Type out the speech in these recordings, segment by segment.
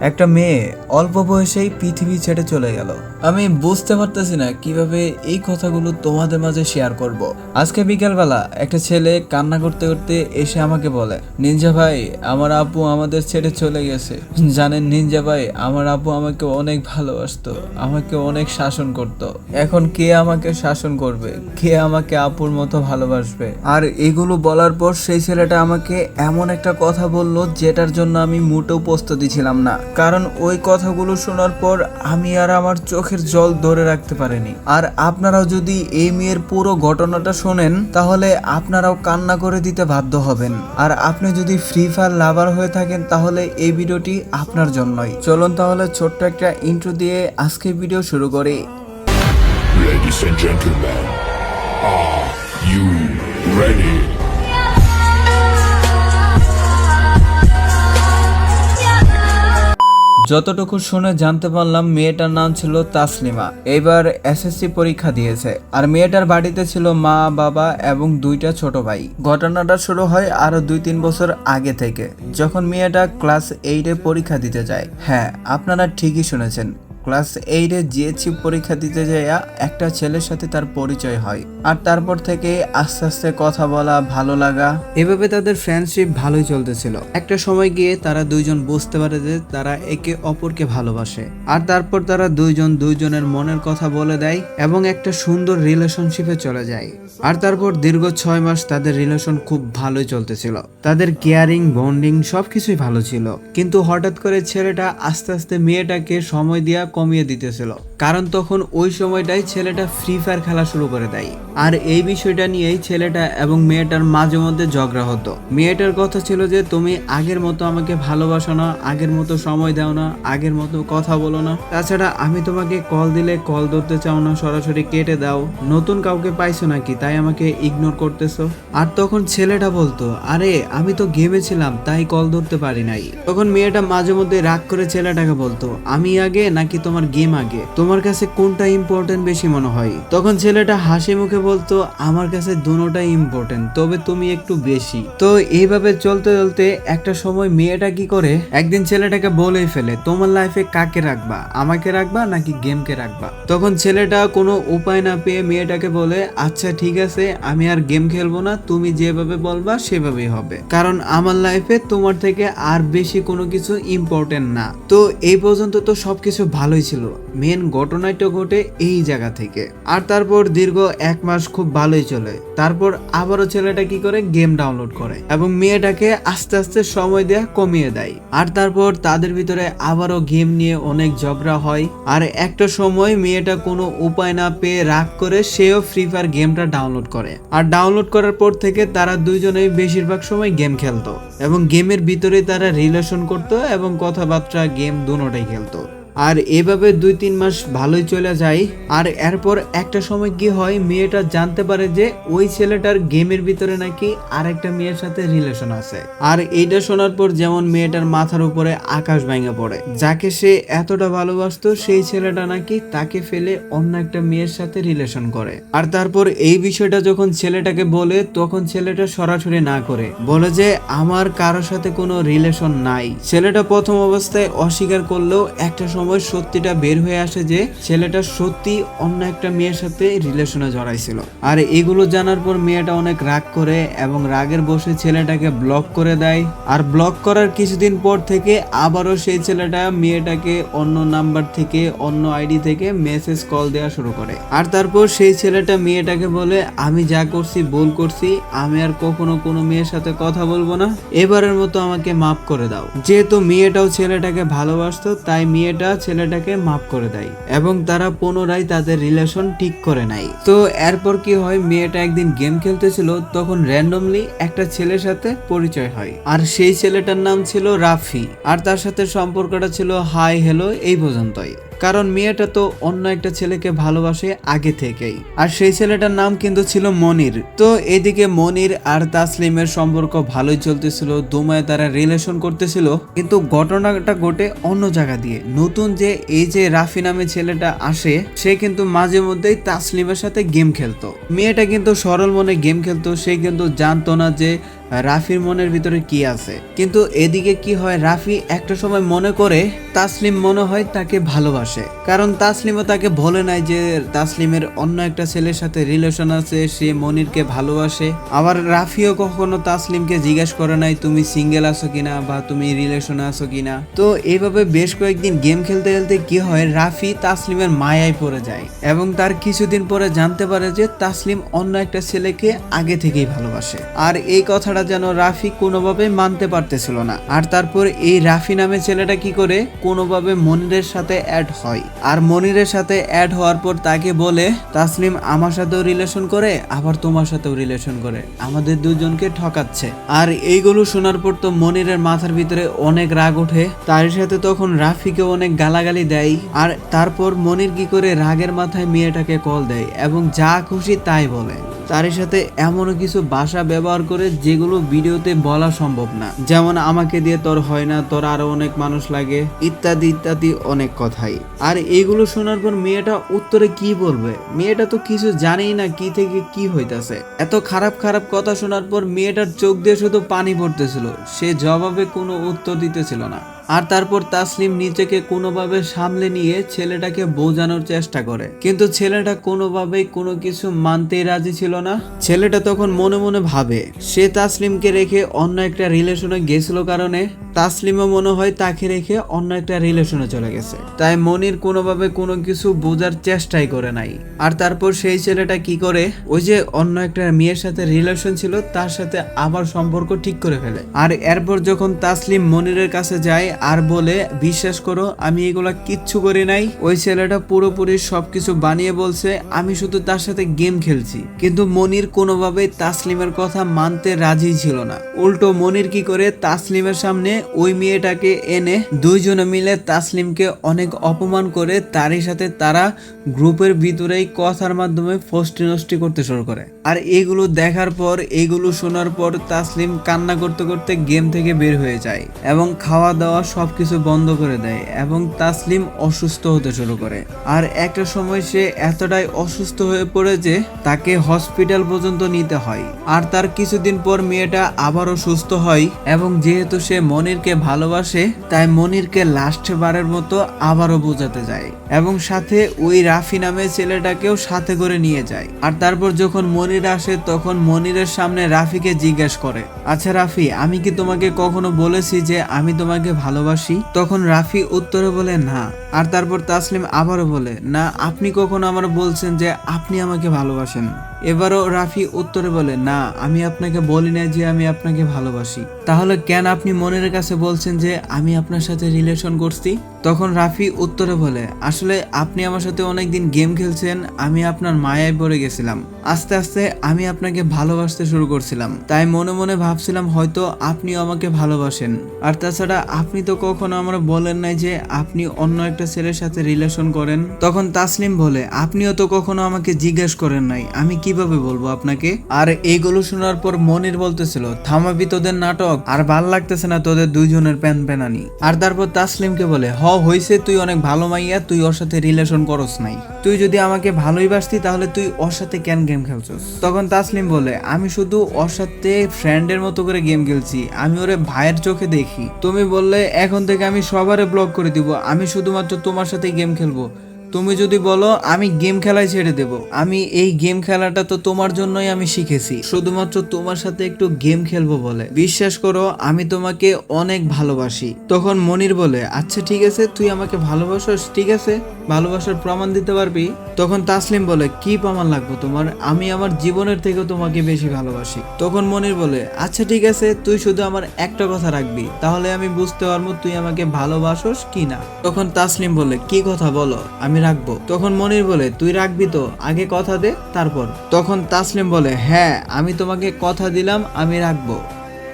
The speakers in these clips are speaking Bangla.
একটা মেয়ে অল্প বয়সেই পৃথিবী ছেড়ে চলে গেল। আমি বুঝতে পারতেছি না কীভাবে এই কথাগুলো তোমাদের মাঝে শেয়ার করব। আজকে বিকেলবেলা একটা ছেলে কান্না করতে করতে এসে আমাকে বলে, নিনজা ভাই, আমার আপু আমাদের ছেড়ে চলে গেছে। জানেন নিনজা ভাই, আমার আপু আমাকে অনেক ভালোবাসতো, আমাকে অনেক শাসন করত। এখন কে আমাকে শাসন করবে? কে আমাকে আপুর মতো ভালোবাসবে? আর এগুলো বলার পর সেই ছেলেটা আমাকে এমন একটা কথা বলল যেটার জন্য আমি মোটেও প্রস্তুতি ছিলাম না। কারণ ওই কথাগুলো শোনার পর আমি আর আমার চোখের জল ধরে রাখতে পারিনি। আর আপনারাও যদি এই মেয়ের পুরো ঘটনাটা শোনেন তাহলে আপনারাও কান্না করে দিতে বাধ্য হবেন। আর আপনি যদি ফ্রি ফায়ার লাভার হয়ে থাকেন তাহলে এই ভিডিওটি আপনার জন্যই। চলুন তাহলে ছোট্ট একটা ইন্ট্রো দিয়ে আজকে ভিডিও শুরু করি। Ladies and gentlemen, are you ready? যতটুকু শুনে জানতে পারলাম, মেয়েটার নাম ছিল তাসলিমা। এবার এসএসসি পরীক্ষা দিয়েছে। আর মেয়েটার বাড়িতে ছিল মা, বাবা এবং দুইটা ছোট ভাই। ঘটনাটা শুরু হয় আরও দুই তিন বছর আগে থেকে, যখন মেয়েটা ক্লাস এইটে পরীক্ষা দিতে যায়। হ্যাঁ আপনারা ঠিকই শুনেছেন। ক্লাস এইটে জিএসসি পরীক্ষা দিতে যাইয়া একটা ছেলের সাথে তার পরিচয় হয়। আর তারপর থেকে আস্তে আস্তে কথা বলা, ভালো লাগা। এভাবে তাদের ফ্রেন্ডশিপ ভালোই চলতেছিল। একটা সময় গিয়ে তারা দুইজন বুঝতে পারে যে তারা একে অপরকে ভালোবাসে। আর তারপর তারা দুইজন দুইজনের মনের কথা বলে দেয় এবং একটা সুন্দর রিলেশনশিপে চলে যায়। আর তারপর দীর্ঘ ছয় মাস তাদের রিলেশন খুব ভালোই চলতেছিল। তাদের কেয়ারিং বন্ডিং সবকিছুই ভালো ছিল। কিন্তু হঠাৎ করে ছেলেটা আস্তে আস্তে মেয়েটাকে সময় দিয়া কমিয়ে দিতেছিল। কারণ তখন ওই সময়টাই ছেলেটা ফ্রি ফায়ার খেলা শুরু করে দেয়। আর এই বিষয়টা নিয়েই ছেলেটা এবং মেয়েটার মাঝে মধ্যে ঝগড়া হতো। মেয়েটার কথা ছিল যে, তুমি আগের মতো আমাকে ভালোবাসো না, আগের মতো সময় দাও না, আগের মতো কথা বলো না। তাছাড়া আমি তোমাকে কল দিলে কল ধরতে চাও না, সরাসরি কেটে দাও। নতুন কাউকে পাইছো নাকি, তাই আমাকে ইগনোর করতেছো? আর তখন ছেলেটা বলতো, আরে, আমি তো গেমে ছিলাম, তাই কল ধরতে পারি নাই। তখন মেয়েটা মাঝে মধ্যে রাগ করে ছেলেটাকে বলতো, আমি আগে নাকি তোমার গেম আগে। তোমার কাছে কোনটা ইম্পর্টেন্ট বেশি মনে হয়? তখন ছেলেটা হাসি মুখে বলতো, আমার কাছে দুটোটাই ইম্পর্টেন্ট তবে তুমি একটু বেশি। তো এইভাবে চলতে চলতে একটা সময় মেয়েটা কি করে? একদিন ছেলেটাকে বলেই ফেলে, তোমার লাইফে কাকে রাখবা? আমাকে রাখবা নাকি গেমকে রাখবা? তখন ছেলেটা কোনো উপায় না পেয়ে মেয়েটাকে বলে আচ্ছা ঠিক আছে, আমি আর গেম খেলব না, তুমি যেভাবে বলবা সেভাবেই হবে। কারণ আমার লাইফে তোমার থেকে আর বেশি কোনো কিছু ইম্পর্টেন্ট না। তো এই পর্যন্ত তো সবকিছু ভালোই ছিল। মেন ঘটনাটা ঘটে এই জায়গা থেকে। আর তারপর দীর্ঘ এক মাস খুব ভালোই চলে। তারপর আবারও ছেলেটা কি করে? গেম ডাউনলোড করে। এবং মেয়েটাকে আস্তে আস্তে সময় দেয়া কমিয়ে দেয়। আর তারপর তাদের ভিতরে আবারও গেম নিয়ে অনেক ঝগড়া হয়। আর একটা সময় মেয়েটা কোনো উপায় না পেয়ে রাগ করে সেও ফ্রি ফায়ার গেমটা ডাউনলোড করে। আর ডাউনলোড করার পর থেকে তারা দুইজনেই বেশিরভাগ সময় গেম খেলতো। এবং গেমের ভিতরে তারা রিলেশন করতো এবং কথাবার্তা গেম দুটোটাই খেলতো। আর এভাবে দুই তিন মাস ভালোই চলে যায়। আর এরপর একটা সময় কি হয়, মেয়েটা জানতে পারে যে ওই ছেলেটার গেমের ভিতরে নাকি আরেকটা মেয়ের সাথে রিলেশন আছে। আর এইটা শোনার পর যেমন মেয়েটার মাথার উপরে আকাশ ভেঙে পড়ে। যাকে সে এতটা ভালোবাসতো, সেই ছেলেটা নাকি তাকে ফেলে অন্য একটা মেয়ের সাথে রিলেশন করে। আর তারপর এই বিষয়টা যখন ছেলেটাকে বলে, তখন ছেলেটা সরাসরি না করে। বলে যে, আমার কারোর সাথে কোনো রিলেশন নাই। ছেলেটা প্রথম অবস্থায় অস্বীকার করলেও একটা সত্যিটা বের হয়ে আসে যে ছেলেটা সত্যি অন্য একটা মেয়ের সাথে রিলেশনে জড়াইছিল। আর এগুলো জানার পর মেয়েটা অনেক রাগ করে এবং রাগের বসে ছেলেটাকে ব্লক করে দেয়। আর ব্লক করার কিছুদিন পর থেকে আবারও সেই ছেলেটা মেয়েটাকে অন্য নাম্বার থেকে, অন্য আইডি থেকে মেসেজ কল দেওয়া শুরু করে। আর তারপর সেই ছেলেটা মেয়েটাকে বলে, আমি যা করছি, ভুল করছি, আমি আর কখনো কোনো মেয়ের সাথে কথা বলব না। এবারের মতো আমাকে মাফ করে দাও। যেহেতু মেয়েটাও ছেলেটাকে ভালোবাসতো, তাই মেয়েটা ছেলেটাকে মাফ করে দেয় এবং তারা পুনরায় তাদের রিলেশন ঠিক করে নেয়। তো এরপর কি হয়, মেয়েটা একদিন গেম খেলতেছিল, তখন র্যান্ডমলি একটা ছেলের সাথে পরিচয় হয়। আর সেই ছেলেটার নাম ছিল রাফি, আর তার সাথে সম্পর্কটা ছিল হাই হ্যালো এই পর্যন্তই। কারণ মেয়েটা তো অন্য একটা ছেলেকে ভালোবাসে আগে থেকেই। আর সেই ছেলেটার নাম কিন্তু ছিল মনির। তো এদিকে মনির আর তাসলিমের সম্পর্ক ভালোই চলতেছিল, দুমায় তারা রিলেশন করতেছিল, কিন্তু ঘটনাটা ঘটে অন্য জায়গা দিয়ে। নতুন যে এই যে রাফি নামে ছেলেটা আসে, সে কিন্তু মাঝে মধ্যেই তাসলিমের সাথে গেম খেলতো। মেয়েটা কিন্তু সরল মনে গেম খেলতো, সে কিন্তু জানতো না যে রাফির মনের ভিতরে কি আছে? কিন্তু এদিকে কি হয়, রাফি একটা সময় মনে করে তাসলিম মনে হয় তাকে ভালোবাসে। কারণ তাসলিমও তাকে বলে নাই যে তাসলিমের অন্য একটা ছেলের সাথে রিলেশন আছে, সে মনিরকে ভালোবাসে। আবার রাফিও কখনো তাসলিমকে জিজ্ঞাসা করে নাই, তুমি সিঙ্গেল আছো কিনা বা তুমি রিলেশনে আছো কিনা? তো এইভাবে বেশ কয়েকদিন গেম খেলতে খেলতে কি হয়, রাফি তাসলিমের মায়ায় পড়ে যায় এবং তার কিছুদিন পরে জানতে পারে যে তাসলিম অন্য একটা ছেলেকে আগে থেকেই ভালোবাসে। আর এই কথাটা যেন রাফি কোনোভাবে মানতে পারতেছিল না। আর তারপর এই রাফি নামে ছেলেটা কি করে? কোনোভাবে মনিরের সাথে অ্যাড হয়। আর মনিরের সাথে অ্যাড হওয়ার পর তাকে বলে, তাসলিম, আমার সাথেও রিলেশন করে, আবার তোমার সাথেও রিলেশন করে। আমাদের দুজনকে ঠকাচ্ছে। আর এইগুলো শোনার পর তো মনিরের মাথার ভিতরে অনেক রাগ ওঠে। তার সাথে তখন রাফিকে অনেক গালাগালি দেয়। আর তারপর মনির কি করে রাগের মাথায় মেয়েটাকে কল দেয় এবং যা খুশি তাই বলে। তার সাথে এমনও কিছু ভাষা ব্যবহার করে যেগুলো ভিডিওতে বলা সম্ভব না। যেমন, আমাকে দিয়ে তোর হয় না, তোর আরও অনেক মানুষ লাগে, ইত্যাদি ইত্যাদি অনেক কথাই। আর এগুলো শোনার পর মেয়েটা উত্তরে কি বলবে? মেয়েটা তো কিছু জানেই না কি থেকে কি হইতাছে। এত খারাপ খারাপ কথা শোনার পর মেয়েটার চোখ দিয়ে শুধু পানি পড়তেছিল। সে জবাবে কোনো উত্তর দিতেছিল না। আর তারপর তাসলিম নিজেকে কোনোভাবে সামলে নিয়ে ছেলেটাকে বোঝানোর চেষ্টা করে। কিন্তু ছেলেটা কোনোভাবেই কোনো কিছু মানতেই রাজি ছিল না। ছেলেটা তখন মনে মনে ভাবে, সে তাসলিমকে রেখে অন্য একটা রিলেশনে গেছিল কারণে তাসলিমও মনে হয় তাকে রেখে অন্য একটা রিলেশনে চলে গেছে। তাই মনির কোনোভাবে কোনো কিছু বোঝার চেষ্টাই করে নাই। আর তারপর সেই ছেলেটা কি করে, ওই যে অন্য একটা মেয়ের সাথে রিলেশন ছিল, তার সাথে আবার সম্পর্ক ঠিক করে ফেলে। আর এরপর যখন তাসলিম মনিরের কাছে যায় আর বলে, বিশ্বাস করো, আমি এগুলা কিচ্ছু করি নাই। ওই ছেলেটা পুরোপুরি সবকিছু বানিয়ে বলছে, আমি শুধু তার সাথে গেম খেলছি। কিন্তু মনির কোনোভাবেই তাসলিমের কথা মানতে রাজি ছিল না। উল্টো মনির কি করে, তাসলিমের সামনে ওই মেয়েটাকে এনে দুইজনে মিলে তাসলিমকে অনেক অপমান করে, তারই সাথে তারা গ্রুপের ভিতরেই কথার মাধ্যমে ফষ্টি নষ্টি করতে শুরু করে। আর এগুলো দেখার পর, এগুলো শোনার পর তাসলিম কান্না করতে করতে গেম থেকে বের হয়ে যায় এবং খাওয়া দাওয়া সবকিছু বন্ধ করে দেয় এবং তাসলিম অসুস্থ হতে শুরু করে। আর একটা সময় সে এতটাই অসুস্থ হয়ে পড়ে যে তাকে হসপিটাল পর্যন্ত নিতে হয়। আর তার কিছুদিন পর মেয়েটা আবারও সুস্থ হয় এবং যেহেতু সে মনিরকে ভালোবাসে, তাই মনিরকে লাস্ট বারের মতো আবারও বোঝাতে যায় এবং সাথে ওই রাফি নামে ছেলেটাকেও সাথে করে নিয়ে যায়। আর তারপর যখন মনির আসে, তখন মনিরের সামনে রাফিকে জিজ্ঞেস করে আচ্ছা রাফি, আমি কি তোমাকে কখনো বলেছি যে আমি তোমাকে ভালোবাসি? তখন রাফি উত্তরে বলে, না। আর তারপর তাসলিম আবারও বলে, না, আপনি কখনো আমার বলছেন যে আপনি আমাকে ভালোবাসেন। এবারও রাফি উত্তরে বলে, না, আমি আপনাকে বলি না যে আমি আপনাকে ভালোবাসি। তাহলে কেন আপনি মনের কাছে বলছেন যে আমি আপনার সাথে রিলেশন করছি? তখন রাফি উত্তরে বলে, আসলে আপনি আমার সাথে অনেকদিন গেম খেলছেন, আমি আপনার মায়ায় পড়ে গেছিলাম। আস্তে আস্তে আমি আপনাকে ভালোবাসতে শুরু করছিলাম। তাই মনে মনে ভাবছিলাম হয়তো আপনিও আমাকে ভালোবাসেন। আর তাছাড়া আপনি তো কখনো আমার বলেন নাই যে আপনি অন্য একটা ছেলের সাথে রিলেশন করেন? তখন তাসলিম বলে, আপনিও তো কখনো আমাকে জিজ্ঞেস করেন নাই। আমি কীভাবে বলব আপনাকে? আর এইগুলো শোনার পর মনির বলতেছিল, থামাবি তোদের নাটক, আর ভালো লাগতেছে না তোদের দুইজনের প্যান প্যানানি। আর তারপর তাসলিমকে বলে, হ, হইছে, তুই অনেক ভালো মাইয়া, তুই ওর সাথে রিলেশন করস নাই। তুই যদি আমাকে ভালোই বাসতি, তাহলে তুই ওর সাথে কেন গেম খেলছস? তখন তাসলিম বলে, আমি শুধু ওর সাথে ফ্রেন্ডের মতো করে গেম খেলছি, আমি ওরে ভাইয়ের চোখে দেখি। তুমি বললে, এখন থেকে আমি সবারে ব্লক করে দিব, আমি শুধুমাত্র তোমার সাথে গেম খেলব। তুমি যদি বলো, আমি গেম খেলাই ছেড়ে দেব। আমি এই গেম খেলাটা তো তোমার জন্যই আমি শিখেছি। শুধুমাত্র তোমার সাথে একটু গেম খেলব বলে। বিশ্বাস করো, আমি তোমাকে অনেক ভালোবাসি। তখন মনির বলে আচ্ছা ঠিক আছে, তুই আমাকে ভালোবাসো ঠিক আছে? ভালোবাসার প্রমাণ দিতে পারবি? তখন তাসলিম বলে, কি প্রমাণ লাগবে তোমার? আমি আমার জীবনের থেকেও তোমাকে বেশি ভালোবাসি। তখন মনির বলে আচ্ছা ঠিক আছে, তুই শুধু আমার একটা কথা রাখবি। তাহলে আমি বুঝতে পারব তুই আমাকে ভালোবাসোস কি না। তখন তাসলিম বলে, কি কথা বলো? আমি রাখব। তখন মনির বলে, তুই রাখবি তো? আগে কথা দে, তারপর। তখন তাসলিম বলে হ্যাঁ আমি তোমাকে কথা দিলাম, আমি রাখব।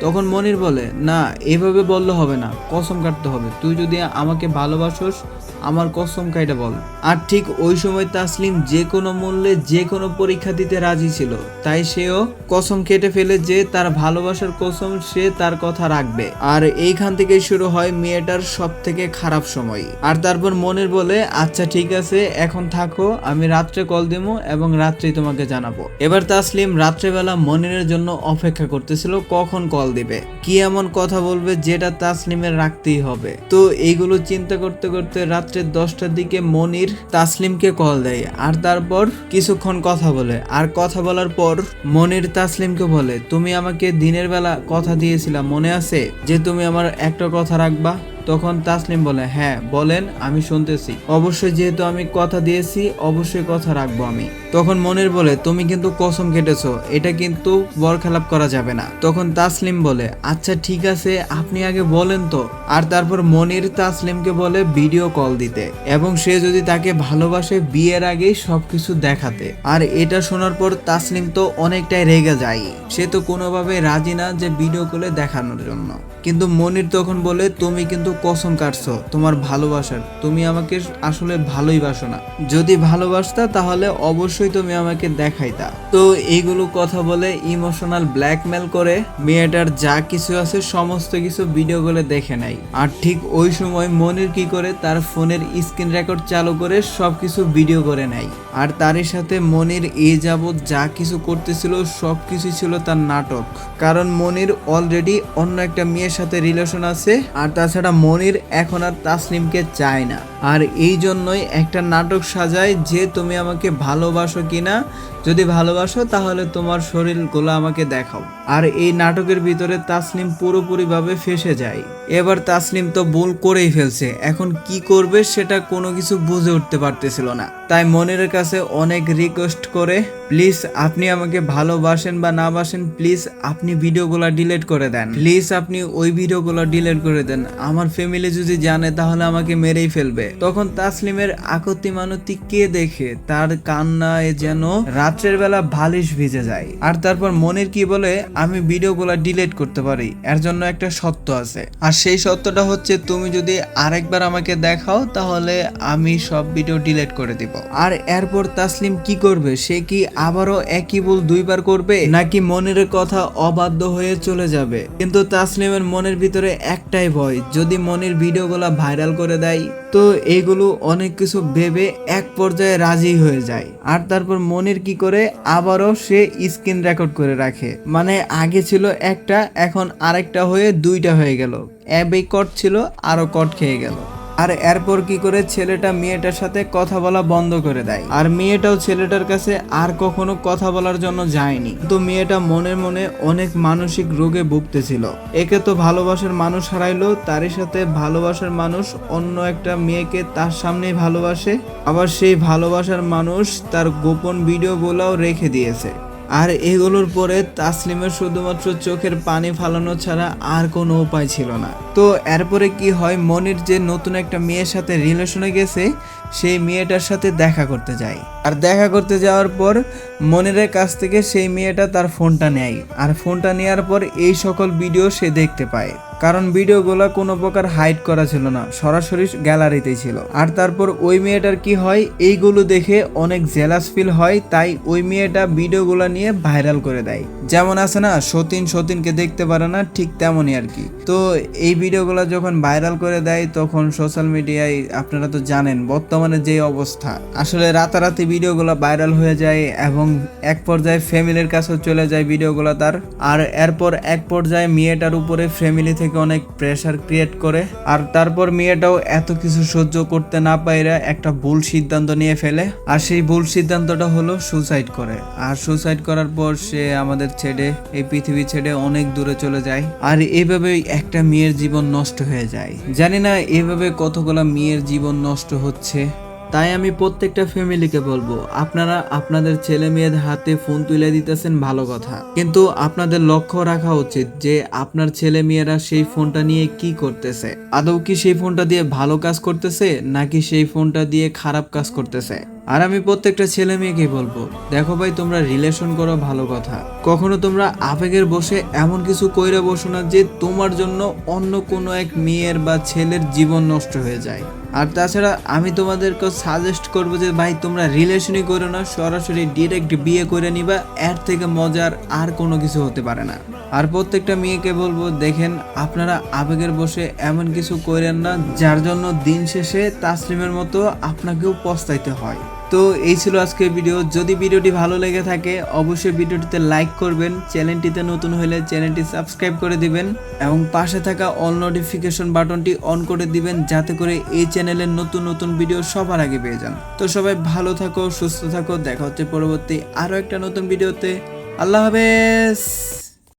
তখন মনির বলে, না, এভাবে বললে হবে না, কসম কাটতে হবে। তুই যদি আমাকে ভালোবাসোস, আমার কসম কাইটা বল। আর ঠিক ওই সময় তাসলিম যে কোনো মূল্যে যে কোনো পরীক্ষা দিতে রাজি ছিল। তাই সেও কসম কেটে ফেলে যে তার ভালোবাসার কসম সে তার কথা রাখবে। আর এইখান থেকে শুরু হয় মেয়েটার সব থেকে খারাপ সময়। আর তারপর মনির বলে আচ্ছা ঠিক আছে, এখন থাকো, আমি রাত্রে কল দেবো এবং রাত্রেই তোমাকে জানাব। এবার তাসলিম রাত্রেবেলা মনিরের জন্য অপেক্ষা করতেছিল, কখন কল কল দিবে। কি এমন কথা বলবে যেটা তাসলিমের রাখতেই হবে? তো এইগুলো চিন্তা করতে করতে রাত্রে দশটার দিকে মনির তাসলিমকে কল দেয় আর তারপর কিছুক্ষণ কথা বলে। আর কথা বলার পর মনির তাসলিমকে বলে, তুমি আমাকে দিনের বেলা কথা দিয়েছিলা, মনে আছে? যে তুমি আমার একটা কথা রাখবা? তখন তাসলিম বলে হ্যাঁ বলেন, আমি শুনতেছি। অবশ্যই যেহেতু আমি কথা দিয়েছি, অবশ্যই কথা রাখব আমি। তখন মনির বলে, তুমি কিন্তু কসম কেটেছো এটা কিন্তু বরখেলাপ করা যাবে না। তখন তাসলিম বলে আচ্ছা ঠিক আছে, আপনি আগে বলেন তো। আর তারপর মনির তাসলিমকে বলে, ভিডিও কল দিতে। এবং সে যদি তাকে ভালোবাসে, বিয়ের আগেই সবকিছু দেখাতে। আর এটা শোনার পর তাসলিম তো অনেকটাই রেগে যায়। সে তো কোনোভাবে রাজি না যে ভিডিও কলে দেখানোর জন্য। কিন্তু মনির তখন বলে, তুমি কিন্তু কসম কাটছো, তোমার ভালোবাসার। তুমি আমাকে আসলে ভালোই বাসো না। যদি ভালোবাসতা, তাহলে অবশ্যই তুমি আমাকে দেখাইতা তো। এইগুলো কথা বলে ইমোশনাল ব্ল্যাকমেল করে মেয়েটার যা কিছু আছে সমস্ত কিছু ভিডিও গুলো দেখে নেয় আর ঠিক ওই সময় মনির কি করে তার ফোনের স্ক্রিন রেকর্ড চালু করে সবকিছু ভিডিও করে নেয়। আর তারই সাথে মনির এ যাবৎ যা কিছু করতেছিল সব কিছু ছিল তার নাটক। কারণ মনির অলরেডি অন্য একটা মেয়ের সাথে রিলেশন আছে, আর তাছাড়া মনির এখন আর তাসলিমকে চায় না। আর এই জন্যই একটা নাটক সাজায় যে তুমি আমাকে ভালোবাসো কিনা? যদি ভালোবাসো, তাহলে তোমার শরীরগুলো আমাকে দেখাও। আর এই নাটকের ভিতরে তাসলিম পুরোপুরিভাবে ফেসে যায়। এবার তাসলিম তো ভুল করেই ফেলছে। এখন কি করবে সেটা কোনো কিছু বুঝে উঠতে পারতেছিল না। তাই মনির কাছে অনেক রিকোয়েস্ট করে, প্লিজ আপনি আমাকে ভালোবাসেন বা না বাসেন, প্লিজ আপনি ভিডিওগুলো ডিলিট করে দেন। প্লিজ আপনি ওই ভিডিওগুলো ডিলিট করে দেন। আমার ফ্যামিলি যদি জানে, তাহলে আমাকে মেরেই ফেলবে। তখন তাসলিমের আকতি মানতি কে দেখে? তার কান্নায় যেন রাত্রের বেলা বালিশ ভিজে যায়। আর তারপর মনির কি বলে, আমি ভিডিওগুলো ডিলিট করতে পারি, এর জন্য একটা সত্য আছে। আর সেই সত্যটা হচ্ছে, তুমি যদি আরেকবার আমাকে দেখাও, তাহলে আমি সব ভিডিও ডিলিট করে দিব। আর এরপর তাসলিম কি করবে? সে কি আবারও একই ভুল দুইবার করবে? নাকি মনের কথা অবাধ্য হয়ে চলে যাবে? কিন্তু তাসলিমের মনের ভিতরে একটাই ভয়, যদি মনির ভিডিওগুলো ভাইরাল করে দেয় তো এগুলো অনেক কিছু ভেবে এক পর্যায়ে রাজি হয়ে যায়। আর তারপর মনির কি করে? আবারও সে স্ক্রিন রেকর্ড করে রাখে। মানে আগে ছিল একটা, এখন আরেকটা হয়ে দুইটা হয়ে গেল। অ্যাবে কট ছিল আরও কট খেয়ে গেল। আর এরপর কি করে ছেলেটা মেয়েটার সাথে কথা বলা বন্ধ করে দেয়? আর মেয়েটাও ছেলেটার কাছে আর কখনো কথা বলার জন্য যায়নি। তো মেয়েটা মনে মনে অনেক মানসিক রোগে ভুগতেছিল। একে তো ভালোবাসার মানুষ হারাইলো, তারই সাথে ভালোবাসার মানুষ অন্য একটা মেয়েকে তার সামনেই ভালোবাসে। আবার সেই ভালোবাসার মানুষ তার গোপন ভিডিও ভিডিওগুলোও রেখে দিয়েছে। আর এগুলোর পরে তাসলিমের শুধুমাত্র চোখের পানি ফালানো ছাড়া আর কোনো উপায় ছিল না। তো এরপরে কি হয়, মনির যে নতুন একটা মেয়ের সাথে রিলেশনে গেছে, সেই মেয়েটার সাথে দেখা করতে যায়। আর দেখা করতে যাওয়ার পর মনিরের কাছ থেকে সেই মেয়েটা তার ফোনটা নেয়। আর ফোনটা নেওয়ার পর এই সকল ভিডিও সে দেখতে পায়। কারণ ভিডিওগুলো কোনো প্রকার হাইড করা ছিল না, সরাসরি গ্যালারিতেই ছিল। আর তারপর ওই মেয়েটার কি হয়, এইগুলো দেখে অনেক জেলাস ফিল হয়, তাই ওই মেয়েটা ভিডিওগুলো নিয়ে ভাইরাল করে দেয়। যেমন আছে না, সতীন সতীনকে দেখতে পারে না, ঠিক তেমনই আর কি। তো এই ভিডিওগুলো যখন ভাইরাল করে দেয়, তখন সোশ্যাল মিডিয়ায় আপনারা তো জানেন বর্তমানে যে অবস্থা। আসলে রাতারাতি ভিডিওগুলো ভাইরাল হয়ে যায় এবং এক পর্যায়ে ফ্যামিলির কাছেও চলে যায় ভিডিওগুলো তার। আর এরপর এক পর্যায়ে মেয়েটার উপরে ফ্যামিলি থেকে অনেক প্রেশার ক্রিয়েট করে। আর তারপর মেয়েটাও এত কিছু সহ্য করতে না পাইরা একটা ভুল সিদ্ধান্ত নিয়ে ফেলে। আর সেই ভুল সিদ্ধান্তটা হলো সুসাইড করে। আর সুসাইড করার পর সে আমাদের ছেড়ে, এই পৃথিবী ছেড়ে অনেক দূরে চলে যায়। আর এইভাবেই একটা মেয়ের জীবন নষ্ট হয়ে যায়। জানি না এইভাবে কতগুলো মেয়ের জীবন নষ্ট হচ্ছে। তাই আমি প্রত্যেকটা ফ্যামিলিকে বলব, আপনারা আপনাদের ছেলে মেয়েদের হাতে ফোন তুলে দিতেছেন ভালো কথা। কিন্তু আপনাদের লক্ষ্য রাখা উচিত যে আপনার ছেলে মেয়েরা সেই ফোনটা নিয়ে কি করতেছে। আদৌ কি সেই ফোনটা দিয়ে ভালো কাজ করতেছে, নাকি সেই ফোনটা দিয়ে খারাপ কাজ করতেছে? আর আমি প্রত্যেকটা ছেলে মেয়েকে বলব, দেখো ভাই, তোমরা রিলেশন করো ভালো কথা। কখনো তোমরা আবেগের বসে এমন কিছু কইরা বসো না যে তোমার জন্য অন্য কোনো এক মেয়ের বা ছেলের জীবন নষ্ট হয়ে যায়। আর তাছাড়া আমি তোমাদেরকে সাজেস্ট করব যে, ভাই, তোমরা রিলেশনই করো না, সরাসরি ডিরেক্ট বিয়ে করে নিবা, এর থেকে মজার আর কোনো কিছু হতে পারে না। আর প্রত্যেকটা মেয়েকে বলব, দেখেন, আপনারা আবেগের বসে এমন কিছু করেন না, যার জন্য দিন শেষে তাসলিমের মতো আপনাকেও পস্তাইতে হয়। তো এই ছিল আজকের ভিডিও যদি ভিডিওটি ভালো লেগে থাকে, অবশ্যই ভিডিওটিতে লাইক করবেন চ্যানেলটিতে নতুন হলে চ্যানেলটি সাবস্ক্রাইব করে দিবেন, এবং পাশে থাকা অল নোটিফিকেশন বাটনটি অন করে দিবেন, যাতে করে এই চ্যানেলের নতুন নতুন ভিডিও সবার আগে পেয়ে যান। তো সবাই ভালো থাকো, সুস্থ থাকো, দেখা হচ্ছে পরবর্তী আরও একটা নতুন ভিডিওতে আল্লাহ হাফেজ!